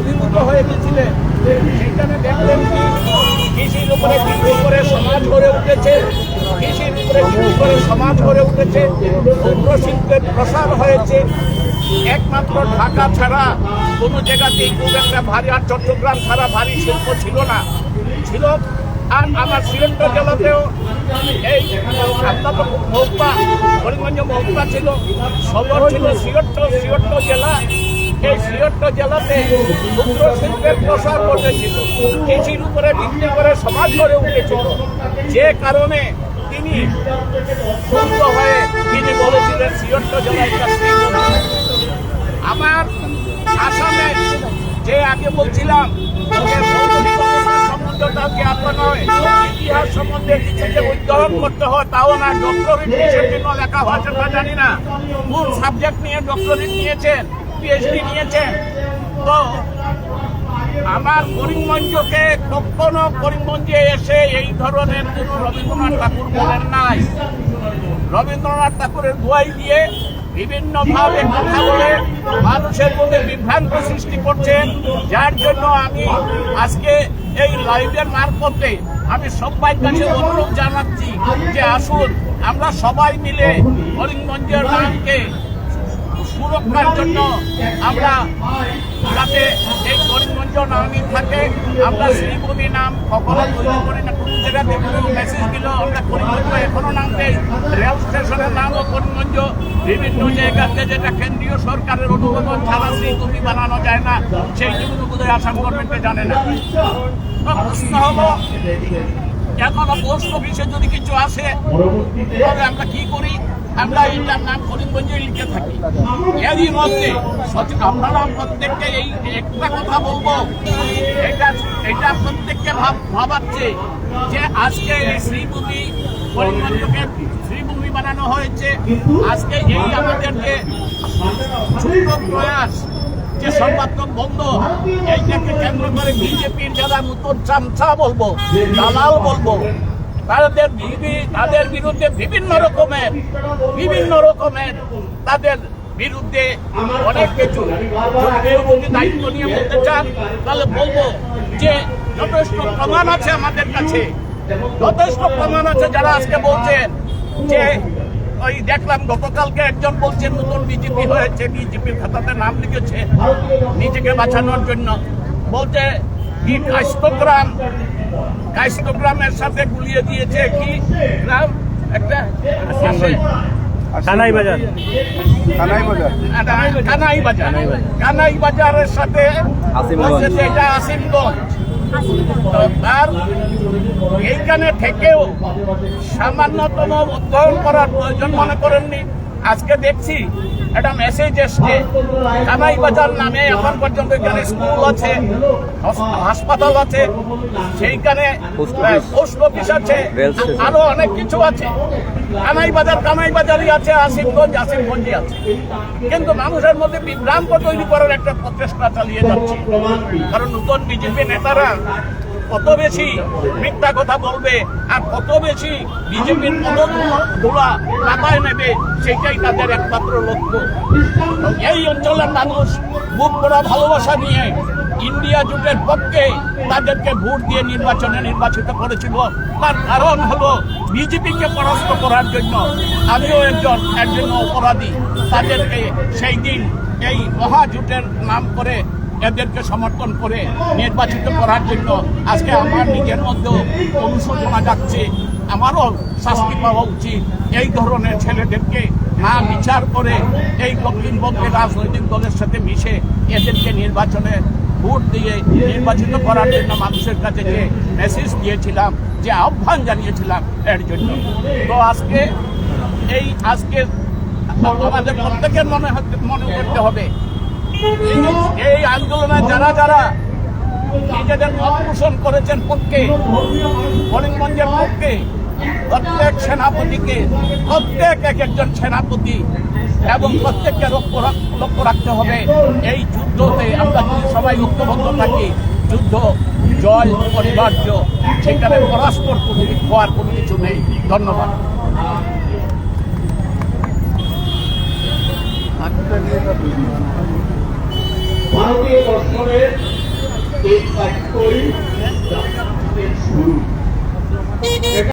অভিভূত হয়ে গেছিলেন সেখানে দেখলেন কি? কৃষির উপরে ভিত্তি করে সমাজ গড়ে উঠেছে, কৃষির উপরে ভিত্তি করে সমাজ গড়ে উঠেছে ক্ষুদ্র শিল্পের প্রসার হয়েছে। একমাত্র ঢাকা ছাড়া কোনো জায়গাতেই খুব একটা ভারী আর চট্টগ্রাম ছাড়া ভারী শিল্প ছিল না। ছিল, আর আমার সিলেট জেলাতেও এই আপনার তো মহকুমা, করিমগঞ্জ মহকুমা ছিল সদর ছিল সিলেট সিলেট জেলা। এই সিলেট জেলাতে ক্ষুদ্র শিল্পের প্রসার ঘটেছিল কৃষির উপরে ভিত্তি করে সমাজ গড়ে উঠেছিল। যে কারণে তিনি ক্ষুব্ধ হয়ে তিনি বলেছিলেন সিলেট জেলা আমার আসামে যে আগে বলছিলাম যে ভৌগোলিক অবস্থান সম্বন্ধটা জ্ঞাত নয়, ইতিহাস সম্বন্ধে যে উদ্যোগ করতে হয়, তাও না। ডক্টরেট কিসের জন্য লেখা হয় সেটা জানি না। কোন সাবজেক্ট নিয়ে ডক্টরেট নিয়েছেন। পিএইচডি নিয়েছেন। তো আমার করিমগঞ্জকে কখনো করিমগঞ্জে এসে এই ধরনের কোনো রবীন্দ্রনাথ ঠাকুর বলেন নাই। রবীন্দ্রনাথ ঠাকুরের দোয়াই দিয়ে বিভিন্ন ভাবে কথা বলে মানুষের মধ্যে বিভ্রান্ত সৃষ্টি করছেন যার জন্য আমি আজকে এই লাইভের মারফতে আমি সবাই কাছে অনুরোধ জানাচ্ছি যে আসুন, আমরা সবাই মিলে করিমগঞ্জের নামকে সুরক্ষার জন্য আমরা যাতে এই করিমগঞ্জ নামই থাকে। আমরা শ্রীভূমি নাম কখনো তৈরি করি না কোনো জায়গাতে কোনো মেসেজ দিল, আমরা করিমগঞ্জ এখনও নাম রেল স্টেশনের নামও করিমগঞ্জ বিভিন্ন জায়গাতে যেটা কেন্দ্রীয় সরকারের অনুমোদন ছাড়া শ্রীভূমি বানানো যায় না, সেই জন্য বোধহয় আসাম গভর্নমেন্টে জানে না। প্রশ্ন হলো, এখনও পোস্ট অফিসে যদি কিছু আসে আমরা কি করি? আমরা এইটার নাম করিমগঞ্জে লিখে থাকি। এরই মধ্যে আপনারা প্রত্যেককে এই একটা কথা বলব। এটা এটা প্রত্যেককে ভাব ভাবাচ্ছে যে আজকে এই শ্রীভূমি করিমগঞ্জকে শ্রীভূমি বানানো হয়েছে। আজকে এই আমাদের যে প্রয়াস যে সংবাদক বন্ধ, এইটাকে কেন্দ্র করে বিজেপির যারা নতুন চামচা বলব, দালাল বলব তাদের তাদের বিরুদ্ধে বিভিন্ন রকমের বিভিন্ন রকমের তাদের বিরুদ্ধে অনেক কিছু। দায়িত্ব নিয়ে বলতে চান, তাহলে বলব যে যথেষ্ট প্রমাণ আছে আমাদের কাছে। যথেষ্ট প্রমাণ আছে যারা আজকে বলছেন যে ওই দেখলাম গতকালকে একজন বলছেন, নতুন বিজেপি হয়েছে, বিজেপির খাতাতে নাম লিখেছে, নিজেকে বাঁচানোর জন্য। বলছে, কি কাস্তগ্রামের সাথে গুলিয়ে দিয়েছে কি গ্রাম একটা কানাই বাজার কানাই বাজার একটা কানাই বাজার কানাই বাজারের সাথে এটা আসিমগঞ্জ। তার এইখানে থেকেও সামান্যতম অধ্যয়ন করার প্রয়োজন মনে করেননি। আজকে দেখছি একটা মেসেজ এসছে। কানাই বাজার নামে এখন পর্যন্ত এখানে স্কুল আছে হাসপাতাল আছে সেইখানে পোস্ট অফিস। আছে আরও অনেক কিছু আছে। কানাই বাজার কানাই বাজারই আছে আসিমগঞ্জ আসিমগঞ্জই আছে। কিন্তু মানুষের মধ্যে বিভ্রান্ত তৈরি করার একটা প্রচেষ্টা চালিয়ে যাচ্ছে। কারণ নতুন বিজেপি নেতারা কত বেশি মিথ্যা কথা বলবে আর কত বেশি বিজেপির পদগুলা মাথায় নেবে সেটাই তাদের একমাত্র লক্ষ্য। এই অঞ্চলের মানুষ বুক করা ভালোবাসা নিয়ে ইন্ডিয়া জোটের পক্ষে তাদেরকে ভোট দিয়ে নির্বাচনে নির্বাচিত করেছিল। তার কারণ হলো বিজেপিকে পরাস্ত করার জন্য আমিও একজন একজন অপরাধী। তাদেরকে সেই দিন এই মহাজোটের নাম করে এদেরকে সমর্থন করে নির্বাচিত করার জন্য আজকে আমার নিজের মধ্যেও অনুশোচনা যাচ্ছে আমারও শাস্তি পাওয়া উচিত। এই ধরনের ছেলেদেরকে না বিচার করে এই দক্ষিণবঙ্গের রাজনৈতিক দলের সাথে মিশে এদেরকে নির্বাচনে ভোট দিয়ে নির্বাচিত করার জন্য মানুষের কাছে যে মেসেজ দিয়েছিলাম, যে আহ্বান জানিয়েছিলাম, এর জন্য। তো আজকে এই আজকে আমাদের প্রত্যেকের মনে মনে করতে হবে। এই- আন্দোলনে যারা যারা নিজেদের মত করেছেন পক্ষে করিমগঞ্জের পক্ষে, প্রত্যেক সেনাপতিকে, প্রত্যেক এক একজন সেনাপতি এবং প্রত্যেককে লক্ষ্য রাখতে হবে। এই যুদ্ধতে আমরা যদি সবাই ঐক্যবদ্ধ থাকি, যুদ্ধ জয় অনিবার্য সেখানে পরাস্পর কোনো হওয়ার কোনো কিছু নেই। ধন্যবাদ। ভারতীয় দর্শনের এই পাঠ্যই শুরু